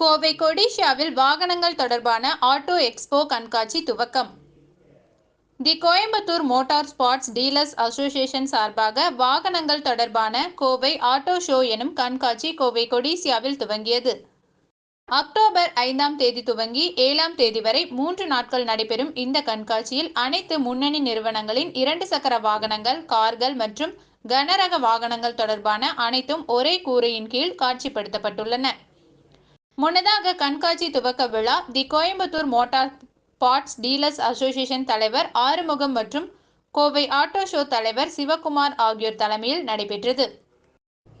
கோவை கொடிஷியாவில் வாகனங்கள் தொடர்பான auto expo கண்காட்சி துவக்கம். The Coimbatore motor parts dealers association சார்பாக வாகனங்கள் தொடர்பான கோவை ஆட்டோ ஷோ எனும் கண்காட்சி கோவை கொடிசியாவில் துவங்கியது. அக்டோபர் ஐந்தாம் தேதி துவங்கி ஏழாம் தேதி வரை மூன்று நாட்கள் நடைபெறும் இந்த கண்காட்சியில் அனைத்து முன்னணி நிறுவனங்களின் இரண்டு சக்கர வாகனங்கள் கார்கள் மற்றும் கனரக வாகனங்கள் தொடர்பான அனைத்தும் ஒரே கூரையின் கீழ் காட்சிப்படுத்தப்பட்டுள்ளன. முன்னதாக கண்காட்சி துவக்க விழா the Coimbatore motor parts dealers association தலைவர் ஆறுமுகம் மற்றும் கோவை ஆட்டோ ஷோ தலைவர் சிவகுமார் ஆகியோர் தலைமையில் நடைபெற்றது.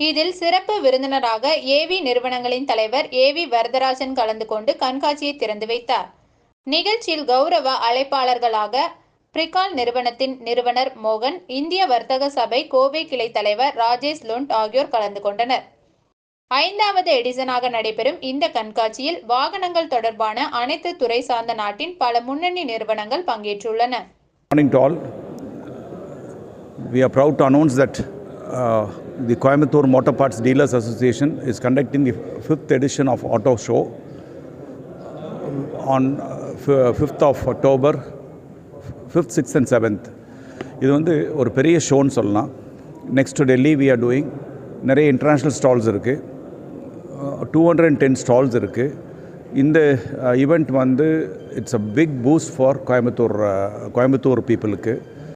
இதில் சிறப்பு விருந்தினராக ஏவி நிறுவனங்களின் தலைவர் ஏவி வரதராஜன் கலந்து கொண்டு கண்காட்சியை திறந்து வைத்தார். நிகழ்ச்சியில் கௌரவ அழைப்பாளர்களாக பிரிகால் நிறுவனத்தின் நிறுவனர் மோகன் இந்திய வர்த்தக சபை கோவை கிளை தலைவர் ராஜேஷ் லுண்ட் ஆகியோர் கலந்து கொண்டனர். ஐந்தாவது எடிசனாக நடைபெறும் இந்த கண்காட்சியில் வாகனங்கள் தொடர்பான அனைத்து துறை சார்ந்த நாட்டின் பல முன்னணி நிறுவனங்கள் பங்கேற்றுள்ளன Morning to all. We are proud to announce that uh, the Coimbatore Motor Parts Dealers Association is conducting the fifth edition of Auto Show on f- 5th of October, 5th, 6th and 7th. இது வந்து ஒரு பெரிய ஷோன்னு சொல்லலாம் next Delhi we are doing நிறைய international stalls இருக்குது two hundred and ten stalls இருக்குது இந்த ஈவெண்ட் வந்து it's a big boost for Coimbatore Coimbatore பீப்புளுக்கு